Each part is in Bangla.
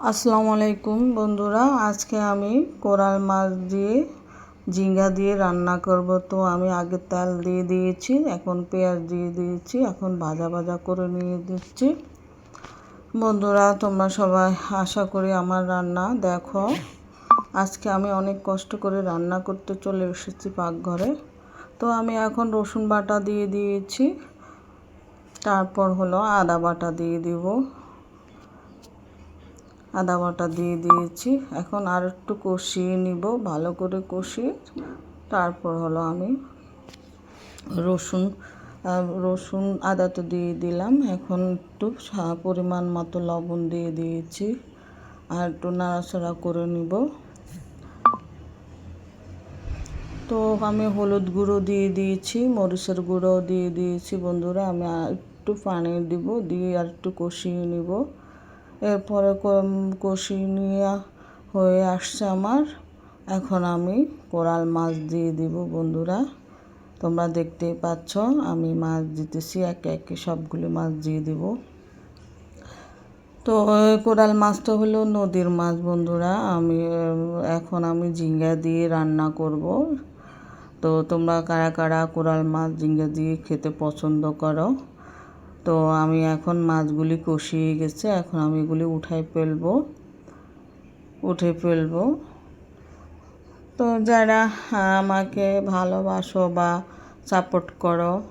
আসসালামু আলাইকুম বন্ধুরা, আজকে আমি কোরাল মাছ দিয়ে ঝিঙ্গা দিয়ে রান্না করব। তো আমি আগে তেল দিয়ে দিয়েছি, এখন পেঁয়াজ দিয়ে দিয়েছি, এখন ভাজা ভাজা করে নিয়ে দিচ্ছি। বন্ধুরা, তোমরা সবাই আশা করি আমার রান্না দেখো। আজকে আমি অনেক কষ্ট করে রান্না করতে চলে এসেছি পাকঘরে। তো আমি এখন রসুন বাটা দিয়ে দিয়েছি, তারপর হলো আদা বাটা দিয়ে দিব। আদা বাটা দিয়ে দিয়েছি। এখন আর একটু কষিয়ে নিব, ভালো করে কষিয়ে। তারপর হলো আমি রসুন রসুন আদা তো দিয়ে দিলাম। এখন একটু পরিমাণ মতো লবণ দিয়ে দিয়েছি। আর একটু নাড়াচাড়া করে নিব। তো আমি হলুদ গুঁড়ো দিয়ে দিয়েছি, মরিচের গুঁড়ো দিয়ে দিয়েছি। বন্ধুরা, আমি একটু পানি দিব, দিয়ে আর একটু কষিয়ে নিব। এরপরে কষিয়ে হয়ে আসছে আমার। এখন আমি কোরাল মাছ দিয়ে দিব বন্ধুরা। তোমরা দেখতেই পাচ্ছ, আমি মাছ দিতেছি, একে একে সবগুলি মাছ দিয়ে দিব। তো কোরাল মাছটা হলো নদীর মাছ বন্ধুরা। আমি এখন আমি ঝিঙ্গা দিয়ে রান্না করব। তো, তোমরা কারা কারা কোরাল মাছ ঝিঙ্গা দিয়ে খেতে পছন্দ করো তো আমি এখন মাছগুলি কষিয়ে গেছে। এখন আমি এগুলি উঠাই ফেলব। উঠে ফেলব। তো যারা আমাকে ভালোবাসো বা সাপোর্ট করো,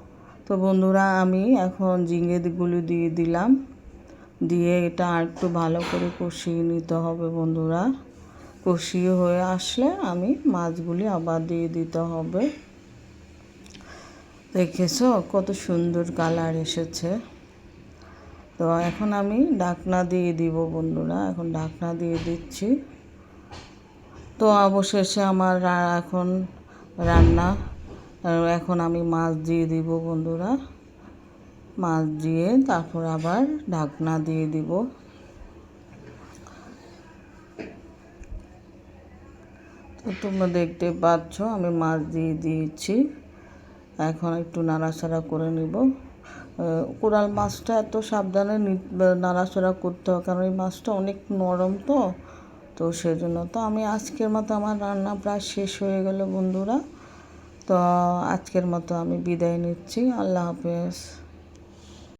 তো বন্ধুরা আমি এখন ঝিঙেগুলি দিয়ে দিলাম। দিয়ে এটা আর একটু ভালো করে কষিয়ে নিতে হবে বন্ধুরা। কষিয়ে হয়ে আসলে আমি মাছগুলি আবার দিয়ে দিতে হবে। দেখেছ? কত সুন্দর কালার এসেছে। তো এখন আমি ডাকনা দিয়ে দিব বন্ধুরা, এখন ডাকনা দিয়ে দিচ্ছি। তো অবশেষে আমার এখন রান্না এখন আমি মাছ দিয়ে দিব বন্ধুরা। মাছ দিয়ে তারপর আবার ঢাকনা দিয়ে দিব। তো তোমরা দেখতে পাচ্ছ, আমি মাছ দিয়ে দিয়েছি। এখন একটু নাড়াচাড়া করে নিব। কোরাল মাছটা এত সাবধানে নাড়াচাড়া করতে হবে, কারণ এই মাছটা অনেক নরম তো। তো সেজন্য তো আমি আজকের মতো আমার রান্না প্রায় শেষ হয়ে গেল বন্ধুরা। তো আজকের মতো আমি বিদায় নিচ্ছি। আল্লাহ হাফেজ।